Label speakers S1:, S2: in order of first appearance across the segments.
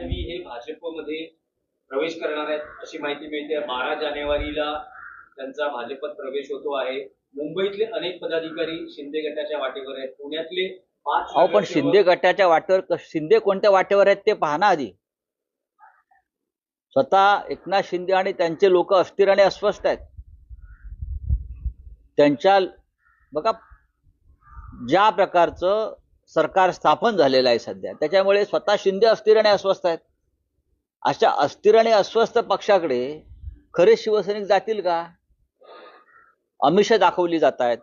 S1: मी हे भाजपमध्ये प्रवेश करणार आहेत अशी माहिती मिळते. बारा जानेवारीला त्यांचा भाजपत प्रवेश होतो आहे. मुंबईतले अनेक पदाधिकारी शिंदे गटाच्या वाटेवर आहेत. पुण्यातले पाच
S2: अहो पण शिंदे गटाच्या वाटेवर शिंदे कोणत्या वाटेवर आहेत ते पाहा ना आधी. स्वतः एकनाथ शिंदे आणि त्यांचे लोक अस्थिर आणि अस्वस्थ आहेत. त्यांच्या बघा ज्या प्रकारचं सरकार स्थापन झालेलं आहे सध्या. त्याच्यामुळे स्वतः शिंदे अस्थिर आणि अस्वस्थ आहेत. अशा अस्थिर आणि अस्वस्थ पक्षाकडे खरे शिवसैनिक जातील का? अमिषा दाखवली जात आहेत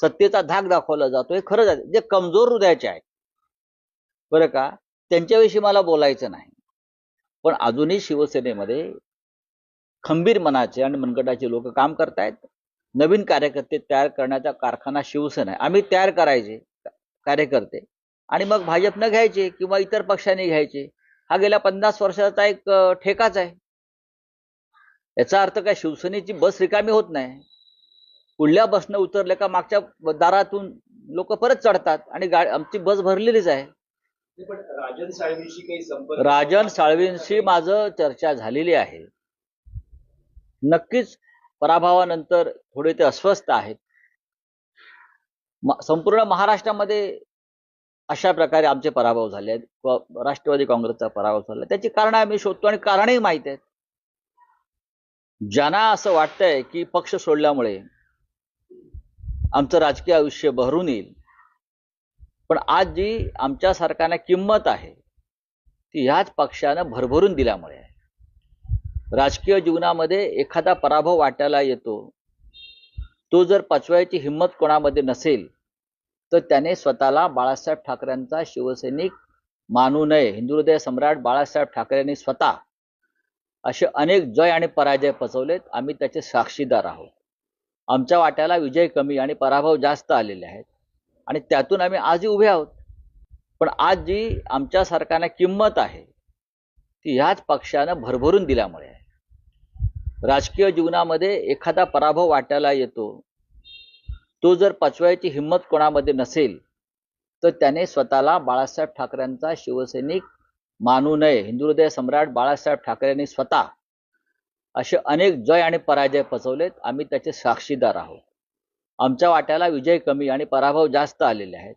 S2: सत्तेचा धाक दाखवला जातो हे खरंच आहे जे कमजोर हृदयाचे आहेत. बरं का? त्यांच्याविषयी मला बोलायचं नाही. पण अजूनही शिवसेनेमध्ये खंबीर मनाचे आणि मनगटाचे लोक काम करतायत. नवीन कार्यकर्ते तयार करण्याचा कारखाना शिवसेना आहे. आम्ही तयार करायचे. कार्यकर्ते. आणि मग भाजपनं घ्यायचे किंवा इतर पक्षांनी घ्यायचे हा गेल्या पन्नास वर्षाचा एक ठेकाच आहे. याचा अर्थ काय? शिवसेनेची बस रिकामी होत नाही. पुढल्या बसनं उतरले का मागच्या दारातून लोक परत चढतात आणि आमची बस भरलेलीच आहे.
S1: राजन साळवींशी काही संपर्क
S2: राजन साळवींशी माझं चर्चा झालेली आहे. नक्कीच पराभवानंतर थोडे ते अस्वस्थ आहेत. संपूर्ण महाराष्ट्रामध्ये अशा प्रकारे आमचे पराभव झाले आहेत. राष्ट्रवादी काँग्रेसचा पराभव झाला. त्याची कारण आम्ही शोधतो आणि कारणही माहीत आहेत. ज्यांना असं वाटतंय की पक्ष सोडल्यामुळे आमचं राजकीय आयुष्य बहरून येईल पण आज जी आमच्या सरकारला किंमत आहे ती ह्याच पक्षानं भरभरून दिल्यामुळे आहे राजकीय जीवनामध्ये एखादा पराभव वाटायला येतो तो जर पचवायची हिंमत कोणामध्ये नसेल तर त्याने स्वतःला बाळासाहेब ठाकरेंचा शिवसैनिक मानू नये. हिंदू हृदय सम्राट बाळासाहेब ठाकरेंनी स्वतः असे अनेक जय आणि पराजय पचवलेत आम्ही त्याचे साक्षीदार आहोत. आमच्या वाट्याला विजय कमी आणि पराभव जास्त आलेले आहेत. आणि त्यातून आम्ही आजही उभे आहोत. पण आज जी आमच्या सरकारला किंमत आहे ती ह्याच पक्षानं भरभरून दिल्यामुळे आहे. राजकीय जीवनामध्ये एखादा पराभव वाटायला येतो. तो जर पचवायची हिंमत कोणामध्ये नसेल तर त्याने स्वतःला बाळासाहेब ठाकरेंचा शिवसैनिक मानू नये. हिंदू हृदय सम्राट बाळासाहेब ठाकरेंनी स्वतः असे अनेक जय आणि पराजय पचवलेत. आम्ही त्याचे साक्षीदार आहोत. आमच्या वाट्याला विजय कमी आणि पराभव जास्त आलेले आहेत.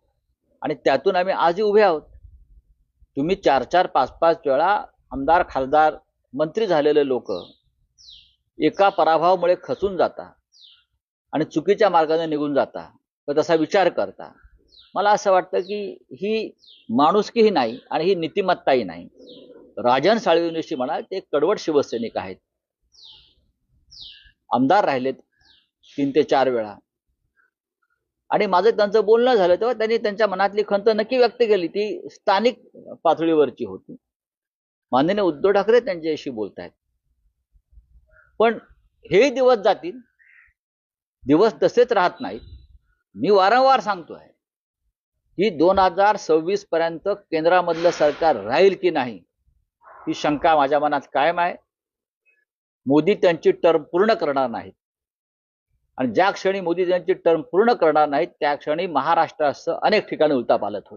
S2: आणि त्यातून आम्ही आजही उभे आहोत. तुम्ही चार चार पाच पाच वेळा आमदार खासदार मंत्री झालेले लोक एका पराभवामुळे खचून जाता आणि चुकीच्या मार्गाने निघून जाता. व तसा विचार करता. मला असं वाटतं की ही माणुसकीही नाही आणि ही नीतिमत्ताही नाही. राजन साळवींविषयी म्हणाल ते कडवट शिवसैनिक आहेत. आमदार राहिलेत तीन ते चार वेळा. आणि माझं त्यांचं बोलणं झालं तेव्हा त्यांनी त्यांच्या मनातली खंत नक्की व्यक्त केली. ती स्थानिक पातळीवरची होती. माननीय उद्धव ठाकरे त्यांच्याशी बोलतायत. पण हे दिवस जातील. दिवस तसेच राहत नाहीत. मी वारंवार सांगतोय. की दोन हजार सव्वीस पर्यंत केंद्रामधलं सरकार राहील की नाही ही शंका माझ्या मनात कायम आहे. मोदी त्यांची टर्म पूर्ण करणार नाहीत. आणि ज्या क्षणी मोदी त्यांची टर्म पूर्ण करणार नाहीत त्या क्षणी महाराष्ट्रासह अनेक ठिकाणी उलटापालट होईल.